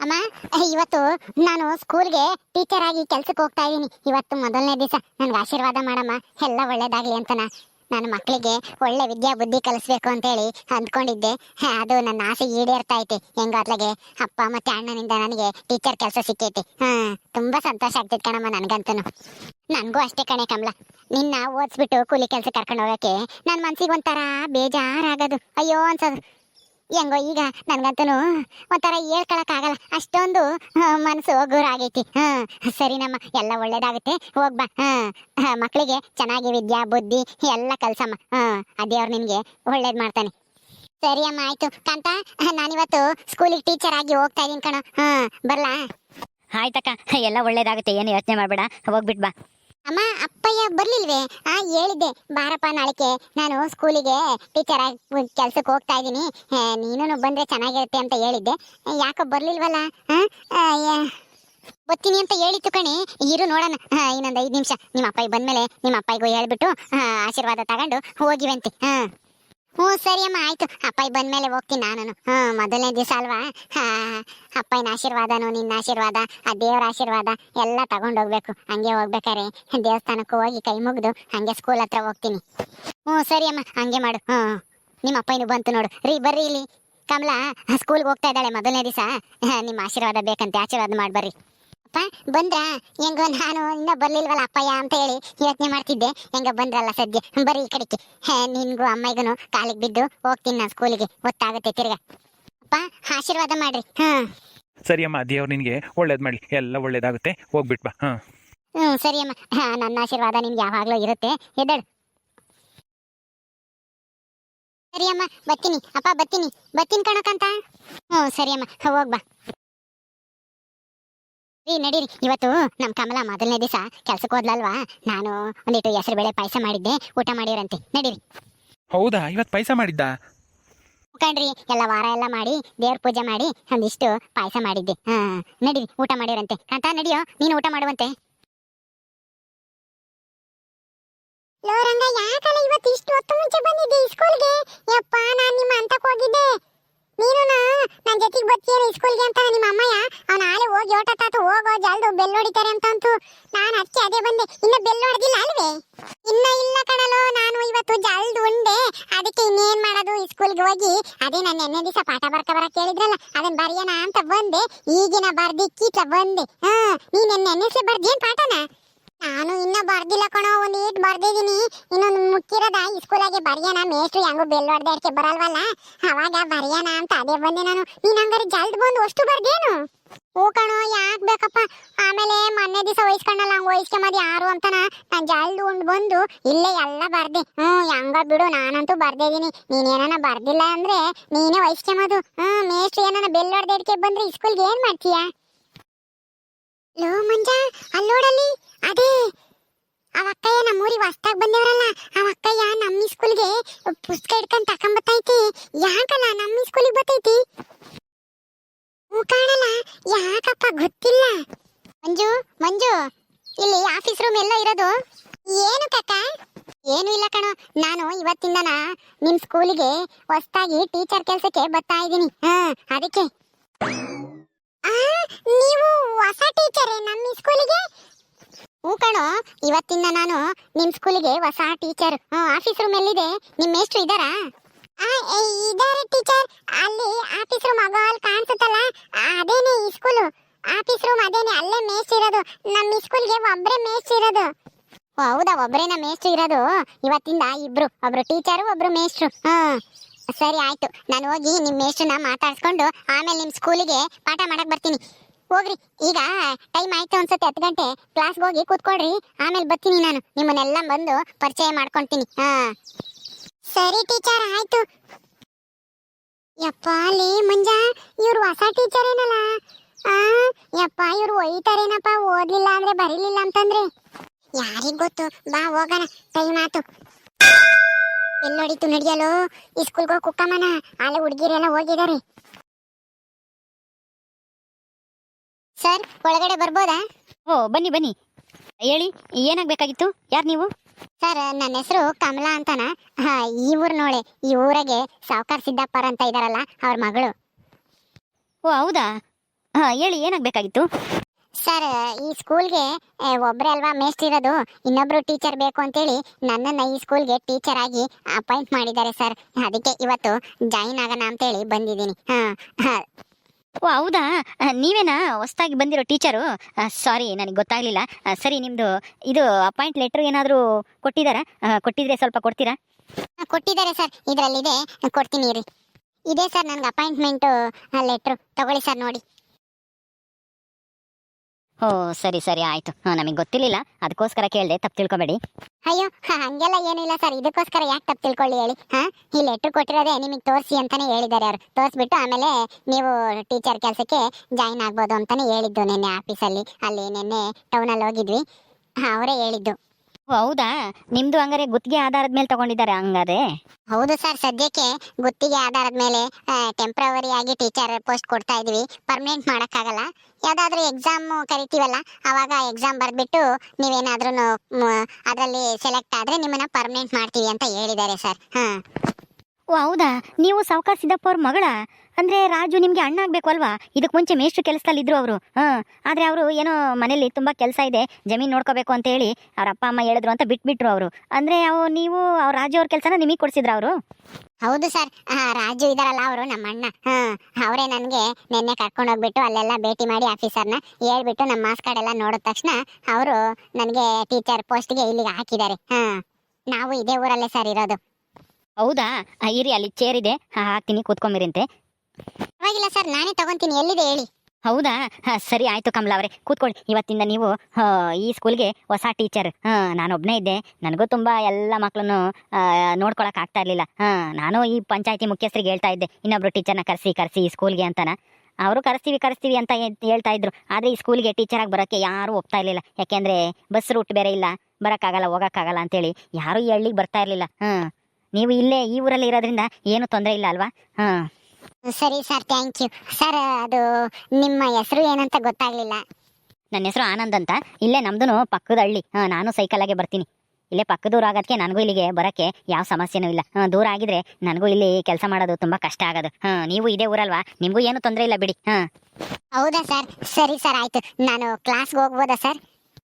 ಅಮ್ಮ, ಇವತ್ತು ನಾನು ಸ್ಕೂಲ್ಗೆ ಟೀಚರ್ ಆಗಿ ಕೆಲ್ಸಕ್ಕೆ ಹೋಗ್ತಾ ಇದ್ದೀನಿ. ಇವತ್ತು ಮೊದಲನೇ ದಿವಸ. ನನ್ಗೆ ಆಶೀರ್ವಾದ ಮಾಡಮ್ಮ. ಎಲ್ಲ ಒಳ್ಳೇದಾಗ್ಲಿ ಅಂತನ ನನ್ನ ಮಕ್ಕಳಿಗೆ ಒಳ್ಳೆ ವಿದ್ಯಾ ಬುದ್ಧಿ ಕಲಿಸ್ಬೇಕು ಅಂತೇಳಿ ಅಂದ್ಕೊಂಡಿದ್ದೆ. ಅದು ನನ್ನ ಆಸೆ ಈಡೇರ್ತಾ ಐತಿ. ಹೆಂಗಾತ್ಲಾಗೆ ಅಪ್ಪ ಮತ್ತೆ ಅಣ್ಣನಿಂದ ನನಗೆ ಟೀಚರ್ ಕೆಲಸ ಸಿಕ್ಕೈತಿ. ಹಾ, ತುಂಬಾ ಸಂತೋಷ ಆಗ್ತೈತೆ ಕಣಮ್ಮ ನನ್ಗಂತನು. ನನಗೂ ಅಷ್ಟೇ ಕಣೆ ಕಮಲ. ನಿನ್ನ ಓದಿಸ್ಬಿಟ್ಟು ಕೂಲಿ ಕೆಲಸ ಕರ್ಕೊಂಡು ಹೋಗಕ್ಕೆ ನನ್ನ ಮನ್ಸಿಗೆ ಒಂಥರ ಬೇಜಾರಾಗೋದು. ಅಯ್ಯೋ ಅನ್ಸೋದು. ಹೆಂಗೋ ಈಗ ನನ್ಗಂತೂ ಒಂಥರ ಹೇಳ್ಕೊಳಕ್ಕಾಗಲ್ಲ. ಅಷ್ಟೊಂದು ಮನಸ್ಸು ಗುರು ಆಗೈತಿ ಹಾ ಸರಿನಮ್ಮ ಎಲ್ಲ ಒಳ್ಳೇದಾಗುತ್ತೆ. ಹೋಗ್ಬಾ ಹಾ ಮಕ್ಳಿಗೆ ಚೆನ್ನಾಗಿ ವಿದ್ಯಾ, ಬುದ್ಧಿ, ಎಲ್ಲ ಕಲ್ಸಮ್ಮ. ಹಾಂ, ಆ ಅವ್ರು ನಿಮ್ಗೆ ಒಳ್ಳೇದ್ ಮಾಡ್ತಾನೆ. ಸರಿ ಅಮ್ಮ, ಆಯ್ತು. ಕಾಂತ, ನಾನಿವತ್ತು ಸ್ಕೂಲಿಗೆ ಟೀಚರ್ ಆಗಿ ಹೋಗ್ತಾ ಇದೀನಿ ಕಣ. ಹಾ, ಬರ್ಲಾ? ಆಯ್ತಕ್ಕ, ಎಲ್ಲ ಒಳ್ಳೇದಾಗುತ್ತೆ. ಏನು ಯೋಚನೆ ಮಾಡಬೇಡ. ಹೋಗ್ಬಿಟ್ ಬಾ. ಅಮ್ಮ, ಅಪ್ಪಯ್ಯ ಬರ್ಲಿಲ್ವೇ? ಆ, ಹೇಳಿದ್ದೆ. ಬಾರಪ್ಪ ನಾಳೆಗೆ ನಾನು ಸ್ಕೂಲಿಗೆ ಟೀಚರ್ ಆಗಿ ಕೆಲ್ಸಕ್ಕೆ ಹೋಗ್ತಾ ಇದ್ದೀನಿ. ನೀನು ಬಂದ್ರೆ ಚೆನ್ನಾಗಿರುತ್ತೆ ಅಂತ ಹೇಳಿದ್ದೆ. ಯಾಕೋ ಬರ್ಲಿಲ್ವಲ್ಲ? ಬರ್ತೀನಿ ಅಂತ ಹೇಳಿತ್ತು ಕಣಿ. ಇರು, ನೋಡೋಣ. ಇನ್ನೊಂದು ಐದು ನಿಮಿಷ. ನಿಮ್ಮ ಅಪ್ಪಾಯಿ ಬಂದ್ಮೇಲೆ ನಿಮ್ಮ ಅಪ್ಪಾಯಿಗೂ ಹೇಳ್ಬಿಟ್ಟು ಆಶೀರ್ವಾದ ತಗೊಂಡು ಹೋಗಿವಂತೆ. ಹಾ ಹ್ಞೂ, ಸರಿ ಅಮ್ಮ, ಆಯ್ತು. ಅಪ್ಪಾಯಿ ಬಂದ್ಮೇಲೆ ಹೋಗ್ತೀನಿ ನಾನು ಹಾ ಮೊದಲನೇ ದಿವಸ ಅಲ್ವಾ? ಹಾ ಅಪ್ಪಯ್ಯನ ಆಶೀರ್ವಾದನು, ನಿನ್ನ ಆಶೀರ್ವಾದ, ಆ ದೇವರ ಆಶೀರ್ವಾದ ಎಲ್ಲ ತಗೊಂಡು ಹೋಗ್ಬೇಕು ಹಂಗೆ ಹೋಗ್ಬೇಕಾರೆ. ದೇವಸ್ಥಾನಕ್ಕೂ ಹೋಗಿ ಕೈ ಮುಗಿದು ಹಂಗೆ ಸ್ಕೂಲ್ ಹತ್ರ ಹೋಗ್ತೀನಿ. ಹ್ಞೂ, ಸರಿ ಅಮ್ಮ, ಹಂಗೆ ಮಾಡು. ಹ್ಞೂ, ನಿಮ್ಮ ಅಪ್ಪಯ್ಯನು ಬಂತು ನೋಡು. ರೀ, ಬರ್ರಿ ಇಲ್ಲಿ. ಕಮಲಾ ಸ್ಕೂಲ್ಗೆ ಹೋಗ್ತಾ ಇದ್ದಾಳೆ ಮೊದಲನೇ ದಿವಸ. ನಿಮ್ಮ ಆಶೀರ್ವಾದ ಬೇಕಂತೆ, ಆಶೀರ್ವಾದ ಮಾಡಿ, ಬರ್ರಿ. ಅಪ್ಪ ಬಂದ್ರಾ? ಹೆಂಗೋ ನಾನು ಇನ್ನ ಬರ್ಲಿಲ್ವಲ್ಲ ಅಪ್ಪಯ್ಯ ಅಂತ ಹೇಳಿ ಯೋಚನೆ ಮಾಡ್ತಿದ್ದೆ. ಹೆಂಗ ಬಂದ್ರಲ್ಲ ಸದ್ಯ. ಬರೀ ಈ ಕಡೆಗೆ. ಹೇ, ನಿನ್ಗೂ ಅಮ್ಮಯ್ಯಗೂ ಕಾಲಿಗೆ ಬಿದ್ದು ಹೋಗ್ತೀನಿ ನಾನು ಸ್ಕೂಲಿಗೆ. ಗೊತ್ತಾಗುತ್ತೆ ತಿರ್ಗ. ಅಪ್ಪ ಆಶೀರ್ವಾದ ಮಾಡ್ರಿ. ಹಾ. ಸರಿ ಅಮ್ಮ ದೇವ್ರು ನಿನಗೆ ಒಳ್ಳೇದು ಮಾಡಲಿ. ಎಲ್ಲ ಒಳ್ಳೇದಾಗುತ್ತೆ. ಹೋಗ್ಬಿಟ್ ಬಾ. ಹಾಂ. ಹ್ಮ್ ಸರಿ ಅಮ್ಮ. ಹಾ, ನನ್ನ ಆಶೀರ್ವಾದ ನಿಮ್ಗೆ ಯಾವಾಗಲೂ ಇರುತ್ತೆ. ಎದ್ದೇಳು. ಸರಿ ಅಮ್ಮ ಬರ್ತೀನಿ. ಅಪ್ಪ ಬರ್ತೀನಿ. ಬತ್ತೀನಿ ಕಣಕ್ಕಂತ. ಹ್ಞೂ ಸರಿ ಅಮ್ಮ. ಹೋಗ್ ಬಾ. ರೀ ನಡೀರಿ. ಇವತ್ತು ನಮ್ಮ ಕಮಲ ಮೊದಲನೇ ದಿವಸ ಕೆಲ್ಸಕ್ಕೆ ಹೋದ್ಲಲ್ವಾ? ನಾನು ಒಂದಿಟ್ಟು ಹೆಸರು ಬೇಳೆ ಪಾಯಸ ಮಾಡಿದ್ದೆ. ಊಟ ಮಾಡಿರಂತೆ ನಡೀರಿ. ಹೌದಾ? ಇವತ್ತು ಪೈಸಾ ಮಾಡಿದ್ದ? ಕಣ್ರಿ ಎಲ್ಲ ವಾರ ಎಲ್ಲ ಮಾಡಿ ದೇವ್ರ ಪೂಜೆ ಮಾಡಿ ಒಂದಿಷ್ಟು ಪಾಯಸ ಮಾಡಿದ್ದೆ. ಹಾ ನಡೀರಿ. ಊಟ ಮಾಡಿರಂತೆ ಕಾಂತ ನಡಿಯೋ? ನೀನು ಊಟ ಮಾಡುವಂತೆ. ಲೋ ರಂಗ ಯಾಕಲ್ಲ ಇವತ್ತು ಇಷ್ಟು ಹೊತ್ತು ಮುಂಚೆ ಬಂದಿದ್ದೆ ಸ್ಕೂಲ್ಗೆ ಯಪ್ಪ ನಾನು ನಿಮ್ಮ ಅಂತಕ್ಕೆ ಹೋಗಿದ್ದೆ. ನೀನು ನನ್ನ ಜೊತೆಗೆ ಸ್ಕೂಲ್ ಸ್ಕೂಲ್ಗೆ ಅಂತ ನಿಮ್ಮ ಅಮ್ಮಯ್ಯ? ಅವನ ಆಲೆ ಹೋಗಿ ತಾತು, ಹೋಗೋ ಜಲ್ದು ಬೆಲ್ ಹೊಡಿತಾರೆ ಅಂತ ನಾನು ಅದಕ್ಕೆ ಅದೇ ಬಂದೆ. ಇನ್ನ ಬೆಲ್ ಹೊಡೆದಿಲ್ಲ ಅಲ್ವೇ? ಇನ್ನ ಇಲ್ಲ ಕಣಲೋ, ನಾನು ಇವತ್ತು ಜಲ್ದು ಉಂಡೆ. ಅದಕ್ಕೆ ಇನ್ನೇನ್ ಮಾಡೋದು? ಸ್ಕೂಲ್ಗೆ ಹೋಗಿ ಅದೇ ನಾನು ನೆನ್ನೆ ದಿವಸ ಪಾಠ ಬರ್ಕ ಬರಕ್ ಕೇಳಿದ್ರಲ್ಲ ಅದನ್ನ ಬರೆಯೋಣ ಅಂತ ಬಂದೆ. ಈಗಿನ ಬರ್ದಿಕ್ಕಿಟ್ಲ ಬಂದೆ. ಹಾ, ನೀನ್ ನೆನ್ನೆ ಬರ್ದೇನ್ ಪಾಠನ? ನಾನು ಇನ್ನೂ ಬರ್ದಿಲ್ಲ ಕಣೋ, ಒಂದು ಏಟ್ ಬರ್ದಿದೀನಿ ಇನ್ನೊಂದು ಮುಕ್ಕಿರದ ಸ್ಕೂಲಾಗೆ ಬರೆಯೋಣ ಮೇಷ್ಟ್ರು ಹೆಂಗೋ ಬೆಲ್ ಹೊಡೆದ ಬರಲ್ವಲ್ಲ? ಅವಾಗ ಬರೆಯೋಣ ಅಂತ ಅದೇ ಬಂದೆ ನಾನು. ನೀನು ಹಂಗಾರೆ ಜಲ್ದ್ ಬಂದು ಅಷ್ಟು ಬರ್ದೇನು? ಓ ಕಣೋ, ಯಾಕ್ ಬೇಕಪ್ಪ? ಆಮೇಲೆ ಮೊನ್ನೆ ದಿವಸ ವಹಿಸ್ಕೊಂಡಲ್ಲ, ಹಂಗೆ ವಹಿಸ್ಕೊಂಬದ್ ಯಾರು ಅಂತನ. ನಾನು ಜಲ್ದ್ ಉಂಡ್ ಬಂದು ಇಲ್ಲೇ ಎಲ್ಲ ಬರ್ದೆ. ಹ್ಮ್, ಹೆಂಗ ಬಿಡು, ನಾನಂತೂ ಬರ್ದಿದೀನಿ ನೀನೇನ ಬರ್ದಿಲ್ಲ ಅಂದ್ರೆ ನೀನೇ ವಹಿಸ್ಕೊಂಬದು ಹ್ಮ್ ಮೇಷ್ಟ್ರು ಏನಾನ ಬೆಲ್ ಹೊಡೆದ ಅಡ್ಕೆ ಬಂದ್ರೆ ಸ್ಕೂಲ್ಗೆ ಏನು ಮಾಡ್ತೀಯಾ? ಲೋ ಮಂಜ ಅಲ್ಲೋಡಲ್ಲಿ ಅದೇ ಅವ ಅಕ್ಕಯ್ಯ ನಮ್ಮೂರಿಗೆ ಹೊಸ್ದಾಗ ಬಂದವರಲ್ಲ ಅವ ಅಕ್ಕಯ್ಯ ನಮ್ಮ ಸ್ಕೂಲ್ಗೆ ಪುಸ್ತಕ ಹಿಡ್ಕೊಂಡ್ ತಕೊಂಬತ್ತೈತಿ ಯಾಕಲ್ಲ ನಮ್ಮ ಸ್ಕೂಲಿಗೆ ಬತ್ತೈತಿ ಹೂ ಕಾಣಲ್ಲ ಯಾಕಪ್ಪ ಗೊತ್ತಿಲ್ಲ. ಮಂಜು ಮಂಜು ಇಲ್ಲಿ ಆಫೀಸ್ ರೂಮ್ ಎಲ್ಲ ಇರೋದು. ಏನು ಕಕ್ಕ ಏನು ಇಲ್ಲ ಕಣೋ ನಾನು ಇವತ್ತಿಂದನ ನಿಮ್ಮ ಸ್ಕೂಲಿಗೆ ಹೊಸ್ದಾಗಿ ಟೀಚರ್ ಕೆಲಸಕ್ಕೆ ಬರ್ತಾ ಇದ್ದೀನಿ. ಹಾ ಅದಕ್ಕೆ. ಆ, ನಮ್ಮ ಸ್ಕೂಲಿಗೆ? ಹ್ಞೂ ಕಣೋ ಇವತ್ತಿಂದ ನಾನು ನಿಮ್ ಸ್ಕೂಲಿಗೆ ಹೊಸ ಟೀಚರ್ ಆಫೀಸ್ ರೂಮ್ ಎಲ್ಲಿದೆ? ನಿಮ್ಮ ಮೇಷ್ಟ್ರು ಇದ್ದಾರಾ? ಇದ್ದಾರೆ ಟೀಚರ್. ಅಲ್ಲಿ ಆಫೀಸ್ ರೂಮ್ ಆಗೋ ಅಲ್ಲಿ ಕಾಣಿಸುತ್ತಲ್ಲ ಅದೇನೆ ಈ ಸ್ಕೂಲು. ಆಫೀಸ್ ರೂಮ್ ಅದೇನೆ ಅಲ್ಲೇ ಮೇಸ್ಟ್ ಇರೋದು. ನಮ್ಮ ಸ್ಕೂಲ್ಗೆ ಒಬ್ರೇ ಮೇಸ್ಟ್ ಇರೋದು. ಹೌದಾ ಒಬ್ಬರೇನ ಮೇಷ್ಟ್ರು ಇರೋದು? ಇವತ್ತಿಂದ ಇಬ್ರು ಒಬ್ರು ಟೀಚರು ಒಬ್ರು ಮೇಸ್ಟ್ರು ಹಾ ಸರಿ ಆಯ್ತು. ನಾನು ಹೋಗಿ ನಿಮ್ಮ ಮೇಷ್ಟ್ರನ್ನ ಮಾತಾಡ್ಸ್ಕೊಂಡು ಆಮೇಲೆ ನಿಮ್ಮ ಸ್ಕೂಲಿಗೆ ಪಾಠ ಮಾಡಕ್ ಬರ್ತೀನಿ. ಹೋಗ್ರಿ. ಈಗ ಟೈಮ್ ಆಯ್ತು ಅನ್ಸುತ್ತೆ, ಹತ್ತು ಗಂಟೆ. ಕ್ಲಾಸ್ಗೆ ಹೋಗಿ ಕೂತ್ಕೊಳ್ರಿ. ಆಮೇಲೆ ಬರ್ತೀನಿ ನಾನು. ನಿಮ್ಮನ್ನೆಲ್ಲ ಬಂದು ಪರಿಚಯ ಮಾಡ್ಕೊಂತೀನಿ. ಹಾ. ಸರಿ ಟೀಚರ್, ಆಯ್ತು. ಯಪ್ಪ ಲೇ ಮಂಜ, ಇವ್ರು ಹೊಸ ಟೀಚರ್ ಏನಲ್ಲ? ಆ, ಯಪ್ಪ ಇವ್ರು ಒಯ್ತಾರೇನಪ್ಪ? ಓದ್ಲಿಲ್ಲ ಅಂದ್ರೆ ಬರೀಲಿಲ್ಲ ಅಂತಂದ್ರೆ? ಯಾರಿಗ್ ಗೊತ್ತು? ಬಾ, ಹೋಗಣ. ಟೈಮ್ ಆತು ಎಲ್ಲೋಡಿತು ನಡಿಯಲು ಈ ಸ್ಕೂಲ್ಗೆ ಹೋಗಿ ಕುಕ್ಕಮ್ಮನ? ಅಲ್ಲೇ ಹುಡುಗಿರೆಲ್ಲ ಹೋಗಿದ್ದಾರೆ ಸರ್ ಒಳಗಡೆ ಬರ್ಬೋದಾ? ಓ ಬನ್ನಿ ಬನ್ನಿ. ಹೇಳಿ ಏನಾಗಬೇಕಾಗಿತ್ತು? ಯಾರು ನೀವು? ಸರ್ ನನ್ನ ಹೆಸರು ಕಮಲಾ ಅಂತಾನ? ಹಾ, ಈ ಊರು ನೋಡಿ ಈ ಊರಿಗೆ ಸಾವುಕಾರ ಸಿದ್ದಪ್ಪರ್ ಅಂತ ಇದಾರಲ್ಲ ಅವ್ರ ಮಗಳು. ಓ ಹೌದಾ? ಹಾ ಹೇಳಿ ಏನಾಗಬೇಕಾಗಿತ್ತು? ಸರ್ ಈ ಸ್ಕೂಲ್ಗೆ ಒಬ್ಬರೇ ಅಲ್ವಾ ಮೇಸ್ಟ್ ಇರೋದು ಇನ್ನೊಬ್ರು ಟೀಚರ್ ಬೇಕು ಅಂತೇಳಿ ನನ್ನನ್ನು ಈ ಸ್ಕೂಲ್ಗೆ ಟೀಚರ್ ಆಗಿ ಅಪಾಯಿಂಟ್ ಮಾಡಿದ್ದಾರೆ ಸರ್. ಅದಕ್ಕೆ ಇವತ್ತು ಜಾಯಿನ್ ಆಗೋಣ ಅಂತೇಳಿ ಬಂದಿದ್ದೀನಿ. ಹಾಂ ಹಾಂ. ಓ, ಹೌದಾ? ನೀವೇನಾ? ಹೊಸ್ದಾಗಿ ಬಂದಿರೋ ಟೀಚರು? ಸಾರಿ, ನನಗೆ ಗೊತ್ತಾಗಲಿಲ್ಲ. ಸರಿ ನಿಮ್ಮದು ಇದು ಅಪಾಯಿಂಟ್ ಲೆಟ್ರ್ ಏನಾದರೂ ಕೊಟ್ಟಿದ್ದಾರಾ ಕೊಟ್ಟಿದ್ರೆ ಸ್ವಲ್ಪ ಕೊಡ್ತೀರಾ? ಕೊಟ್ಟಿದ್ದಾರೆ ಸರ್. ಇದರಲ್ಲಿದೆ. ಕೊಡ್ತೀನಿ ರೀ ಇದೆ ಸರ್, ನನಗೆ ಅಪಾಯಿಂಟ್ಮೆಂಟು ಲೆಟ್ರು. ತಗೊಳ್ಳಿ ಸರ್, ನೋಡಿ. ಓ, ಸರಿ ಸರಿ, ಆಯ್ತು. ನಮಗೆ ಗೊತ್ತಿರಲಿಲ್ಲ. ಅದಕ್ಕೋಸ್ಕರ ಕೇಳಿದೆ, ತಪ್ಪು ತಿಳ್ಕೊಬೇಡಿ. ಅಯ್ಯೋ ಹಂಗೆಲ್ಲ ಏನಿಲ್ಲ ಸರ್. ಇದಕ್ಕೋಸ್ಕರ ಯಾಕೆ ತಪ್ಪು ತಿಳ್ಕೊಳ್ಳಿ ಹೇಳಿ, ಹಾ? ಈ ಲೆಟ್ರ್ ಕೊಟ್ಟಿರೋದೇ ನಿಮಗೆ ತೋರಿಸಿ ಅಂತಾನೆ ಹೇಳಿದ್ದಾರೆ ಅವರು. ತೋರಿಸ್ಬಿಟ್ಟು ಆಮೇಲೆ ನೀವು ಟೀಚರ್ ಕೆಲಸಕ್ಕೆ ಜಾಯಿನ್ ಆಗ್ಬೋದು ಅಂತಾನೆ ಹೇಳಿದ್ದು ನಿನ್ನೆ ಆಫೀಸಲ್ಲಿ ಅಲ್ಲಿ. ನಿನ್ನೆ ಟೌನಲ್ಲಿ ಹೋಗಿದ್ವಿ. ಅವರೇ ಹೇಳಿದ್ದು. ಹೌದಾ? ನಿಮ್ದು ಹಂಗಾರೆ ಗುತ್ತಿಗೆ ಆಧಾರದ ಮೇಲೆ ತಗೊಂಡಿದ್ದಾರೆ ಹಂಗಾರೆ ಹೌದು ಸರ್, ಸದ್ಯಕ್ಕೆ ಗುತ್ತಿಗೆ ಆಧಾರದ ಮೇಲೆ ಟೆಂಪ್ರವರಿ ಆಗಿ ಟೀಚರ್ ಪೋಸ್ಟ್ ಕೊಡ್ತಾ ಇದೀವಿ. ಪರ್ಮನೆಂಟ್ ಮಾಡೋಕ್ಕಾಗಲ್ಲ. ಯಾವುದಾದ್ರೂ ಎಕ್ಸಾಮ್ ಕರಿತೀವಲ್ಲ, ಆವಾಗ ಎಕ್ಸಾಮ್ ಬರ್ಬಿಟ್ಟು ನೀವೇನಾದ್ರೂ ಅದರಲ್ಲಿ ಸೆಲೆಕ್ಟ್ ಆದ್ರೆ ನಿಮ್ಮನ್ನ ಪರ್ಮನೆಂಟ್ ಮಾಡ್ತೀವಿ ಅಂತ ಹೇಳಿದ್ದಾರೆ ಸರ್. ಹಾಂ. ಓ, ಹೌದಾ? ನೀವು ಸಾವುಕಾರ ಸಿದ್ದಪ್ಪ ಅವ್ರ ಮಗಳ? ಅಂದ್ರೆ ರಾಜು ನಿಮ್ಗೆ ಅಣ್ಣ ಆಗ್ಬೇಕು ಅಲ್ವಾ? ಇದಕ್ಕೆ ಮುಂಚೆ ಮೇಷ್ಟ್ರು ಕೆಲಸದಲ್ಲಿ ಇದ್ರು ಅವರು. ಹಾ, ಆದ್ರೆ ಅವರು ಏನೋ ಮನೇಲಿ ತುಂಬಾ ಕೆಲಸ ಇದೆ, ಜಮೀನ್ ನೋಡ್ಕೋಬೇಕು ಅಂತ ಹೇಳಿ ಅವ್ರ ಅಪ್ಪ, ಅಮ್ಮ ಹೇಳಿದ್ರು ಅಂತ ಬಿಟ್ಬಿಟ್ರು ಅವರು. ಅಂದ್ರೆ ಅವು, ನೀವು ಅವ್ರ ರಾಜು ಅವ್ರ ಕೆಲಸನ ನಿಮಗೆ ಕೊಡ್ಸಿದ್ರು ಅವರು? ಹೌದು ಸರ್. ರಾಜು ಇದಾರಲ್ಲ ಅವರು ನಮ್ಮ ಅಣ್ಣ ಹಾಂ, ಅವರೇ ನನಗೆ ನಿನ್ನೆ ಕರ್ಕೊಂಡು ಹೋಗ್ಬಿಟ್ಟು ಅಲ್ಲೆಲ್ಲ ಭೇಟಿ ಮಾಡಿ ಆಫೀಸರ್ನ ಹೇಳ್ಬಿಟ್ಟು ನಮ್ಮ ಮಾಸ್ ಕಾರ್ಡ್ ಎಲ್ಲ ನೋಡಿದ ತಕ್ಷಣ ಅವರು ನನಗೆ ಟೀಚರ್ ಪೋಸ್ಟ್ಗೆ ಇಲ್ಲಿಗೆ ಹಾಕಿದ್ದಾರೆ. ಹಾ, ನಾವು ಇದೇ ಊರಲ್ಲೇ ಸರ್ ಇರೋದು. ಹೌದಾ? ಇರಿ ಅಲ್ಲಿ ಚೇರ್ ಇದೆ. ಹಾ, ಹಾಕ್ತೀನಿ ಕೂತ್ಕೊಂಬಿರಂತೆ. ಪರವಾಗಿಲ್ಲ ಸರ್ ನಾನೇ ತಗೊಂತೀನಿ ಎಲ್ಲಿದೆ ಹೇಳಿ. ಹೌದಾ? ಹಾ, ಸರಿ ಆಯ್ತು ಕಮಲಾ ಅವರೇ ಕೂತ್ಕೊಳ್ಳಿ. ಇವತ್ತಿಂದ ನೀವು ಈ ಸ್ಕೂಲ್ಗೆ ಹೊಸ ಟೀಚರ್ ನಾನು ಒಬ್ಬನೇ ಇದ್ದೆ. ನನಗೂ ತುಂಬ ಎಲ್ಲ ಮಕ್ಕಳನ್ನು ನೋಡ್ಕೊಳಕ್ ಆಗ್ತಾ ಇರಲಿಲ್ಲ. ನಾನು ಈ ಪಂಚಾಯತಿ ಮುಖ್ಯಸ್ಥರಿಗೆ ಹೇಳ್ತಾ ಇದ್ದೆ. ಇನ್ನೊಬ್ರು ಟೀಚರ್ನ ಕರೆಸಿ ಕರೆಸಿ ಈ ಸ್ಕೂಲ್ಗೆ ಅಂತಾನ. ಅವರು ಕರೆಸ್ತೀವಿ ಕರೆಸ್ತೀವಿ ಅಂತ ಹೇಳ್ತಾ ಇದ್ರು. ಆದರೆ ಈ ಸ್ಕೂಲ್ಗೆ ಟೀಚರಾಗಿ ಬರೋಕ್ಕೆ ಯಾರೂ ಒಪ್ತಾ ಇರಲಿಲ್ಲ. ಯಾಕೆಂದ್ರೆ ಬಸ್ ರೂಟ್ ಬೇರೆ ಇಲ್ಲ. ಬರೋಕ್ಕಾಗಲ್ಲ ಹೋಗೋಕ್ಕಾಗಲ್ಲ ಅಂತೇಳಿ ಯಾರೂ ಈ ಹಳ್ಳಿಗೆ ಬರ್ತಾ ಇರಲಿಲ್ಲ. ಹಾಂ. ನೀವು ಇಲ್ಲೇ ಈ ಊರಲ್ಲಿ ಇರೋದ್ರಿಂದ ಏನು ತೊಂದರೆ ಇಲ್ಲ ಅಲ್ವಾ? ಹಾಂ. ಸರಿ ಸರ್ ಥ್ಯಾಂಕ್ ಯು ಸರ್ ಅದು ನಿಮ್ಮ ಹೆಸರು ಏನಂತ ಗೊತ್ತಾಗ್ಲಿಲ್ಲ. ನನ್ನ ಹೆಸರು ಆನಂದ್ ಅಂತ. ಇಲ್ಲೇ ನಮ್ದು ಪಕ್ಕದ ಹಳ್ಳಿ. ಹಾಂ ನಾನು ಸೈಕಲಾಗೆ ಬರ್ತೀನಿ. ಇಲ್ಲೇ ಪಕ್ಕದೂರ ಆಗೋದಕ್ಕೆ ನನಗೂ ಇಲ್ಲಿಗೆ ಬರೋಕ್ಕೆ ಯಾವ ಸಮಸ್ಯೆನೂ ಇಲ್ಲ. ಹಾಂ ದೂರ ಆಗಿದ್ರೆ ನನಗೂ ಇಲ್ಲಿ ಕೆಲಸ ಮಾಡೋದು ತುಂಬ ಕಷ್ಟ ಆಗೋದು. ಹಾಂ ನೀವು ಇದೇ ಊರಲ್ವಾ? ನಿಮಗೂ ಏನು ತೊಂದರೆ ಇಲ್ಲ ಬಿಡಿ. ಹಾಂ. ಹೌದಾ ಸರ್? ಸರಿ ಸರ್ ಆಯ್ತು. ನಾನು ಕ್ಲಾಸ್ಗೆ ಹೋಗ್ಬೋದಾ ಸರ್?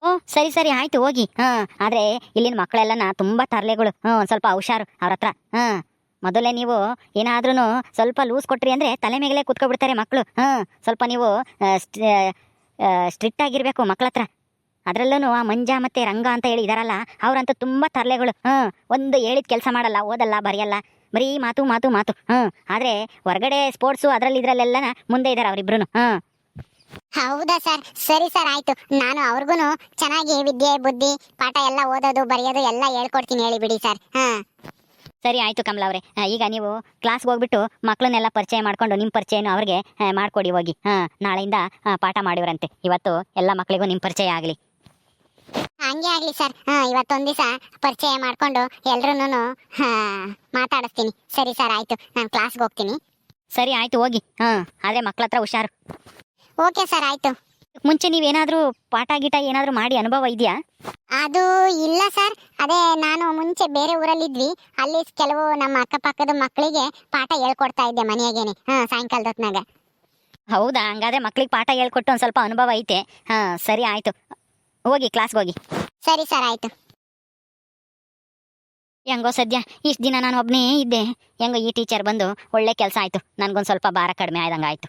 ಓ, ಸರಿ ಸರಿ, ಆಯ್ತು, ಹೋಗಿ. ಹಾ, ಆದ್ರೆ ಇಲ್ಲಿನ ಮಕ್ಕಳೆಲ್ಲನ ತುಂಬಾ ತರಲೆಗಳು. ಹ್ಮ್ ಸ್ವಲ್ಪ ಹುಷಾರು ಅವ್ರ ಹತ್ರ. ಹಾ, ಮೊದಲೇ ನೀವು ಏನಾದ್ರೂ ಸ್ವಲ್ಪ ಲೂಸ್ ಕೊಟ್ರಿ ಅಂದ್ರೆ ತಲೆ ಮೇಗಲೇ ಕುತ್ಕೊಬಿಡ್ತಾರೆ ಮಕ್ಕಳು ಹಾ, ಸ್ವಲ್ಪ ನೀವು ಸ್ಟ್ರಿಕ್ಟ್ ಆಗಿರ್ಬೇಕು ಮಕ್ಳ ಹತ್ರ. ಅದರಲ್ಲೂ ಆ ಮಂಜ ಮತ್ತೆ ರಂಗ ಅಂತ ಹೇಳಿ ಇದಾರಲ್ಲ, ಅವ್ರಂತೂ ತುಂಬಾ ತರಲೆಗಳು. ಹಾ, ಒಂದು ಹೇಳಿದ ಕೆಲಸ ಮಾಡಲ್ಲ, ಓದಲ್ಲ, ಬರೆಯಲ್ಲ. ಬರೀ ಮಾತು ಮಾತು ಮಾತು. ಹ್ಮ್ ಆದ್ರೆ ಹೊರಗಡೆ ಸ್ಪೋರ್ಟ್ಸು ಅದರಲ್ಲಿ ಇದ್ರಲ್ಲೆಲ್ಲ ಮುಂದೆ ಇದ್ದಾರೆ ಅವರಿಬ್ರು ಹಾಂ ಹೌದಾ ಸರ್? ಸರಿ ಸರ್ ಆಯ್ತು. ನಾನು ಅವ್ರಿಗೂ ಚೆನ್ನಾಗಿ ವಿದ್ಯೆ ಬುದ್ಧಿ ಪಾಠ ಎಲ್ಲ ಓದೋದು ಬರೆಯೋದು ಎಲ್ಲ ಹೇಳ್ಕೊಡ್ತೀನಿ ಹೇಳಿ ಬಿಡಿ ಸರ್. ಹಾ. ಸರಿ ಆಯ್ತು ಕಮಲ ಅವರೇ. ಈಗ ನೀವು ಕ್ಲಾಸ್ಗೆ ಹೋಗ್ಬಿಟ್ಟು ಮಕ್ಕಳನ್ನೆಲ್ಲ ಪರಿಚಯ ಮಾಡ್ಕೊಂಡು ನಿಮ್ಮ ಪರಿಚಯನ ಅವ್ರಿಗೆ ಮಾಡ್ಕೊಡಿ ಹೋಗಿ. ಹಾ ನಾಳೆಯಿಂದ ಪಾಠ ಮಾಡಿವ್ರಂತೆ. ಇವತ್ತು ಎಲ್ಲ ಮಕ್ಕಳಿಗೂ ನಿಮ್ಮ ಪರಿಚಯ ಆಗಲಿ. ಹಂಗೆ ಆಗಲಿ ಸರ್. ಹಾ ಇವತ್ತೊಂದು ದಿವಸ ಪರಿಚಯ ಮಾಡ್ಕೊಂಡು ಎಲ್ರೂ ಹಾ ಮಾತಾಡಿಸ್ತೀನಿ. ಸರಿ ಸರ್ ಆಯ್ತು. ನಾನು ಕ್ಲಾಸ್ಗೆ ಹೋಗ್ತೀನಿ. ಸರಿ ಆಯ್ತು ಹೋಗಿ. ಹಾಂ ಆದರೆ ಮಕ್ಕಳ ಹತ್ರ ಹುಷಾರು. ಓಕೆ ಸರ್ ಆಯ್ತು. ಮುಂಚೆ ನೀವೇನಾದರೂ ಪಾಠ ಗೀಟ ಏನಾದರೂ ಮಾಡಿ ಅನುಭವ ಇದೆಯಾ? ಅದು ಇಲ್ಲ ಸರ್. ಅದೇ ನಾನು ಮುಂಚೆ ಬೇರೆ ಊರಲ್ಲಿದ್ವಿ. ಅಲ್ಲಿ ಕೆಲವು ನಮ್ಮ ಅಕ್ಕಪಕ್ಕದ ಮಕ್ಕಳಿಗೆ ಪಾಠ ಹೇಳ್ಕೊಡ್ತಾ ಇದ್ದೆ ಮನೆಯಾಗೇನೆ. ಹಾಂ ಸಾಯಂಕಾಲದ ಹೊತ್ನಾಗ ಹೌದಾ? ಹಂಗಾದ್ರೆ ಮಕ್ಳಿಗೆ ಪಾಠ ಹೇಳ್ಕೊಟ್ಟು ಒಂದು ಸ್ವಲ್ಪ ಅನುಭವ ಐತೆ. ಹಾಂ ಸರಿ ಆಯಿತು. ಹೋಗಿ ಕ್ಲಾಸ್ಗೆ ಹೋಗಿ. ಸರಿ ಸರ್ ಆಯ್ತು. ಹೆಂಗೋ ಸದ್ಯ ಇಷ್ಟು ದಿನ ನಾನು ಒಬ್ಬನೇ ಇದ್ದೆ. ಹೆಂಗೋ ಈ ಟೀಚರ್ ಬಂದು ಒಳ್ಳೆ ಕೆಲಸ ಆಯಿತು. ನನಗೊಂದು ಸ್ವಲ್ಪ ಭಾರ ಕಡಿಮೆ ಆಯ್ದಂಗೆ ಆಯಿತು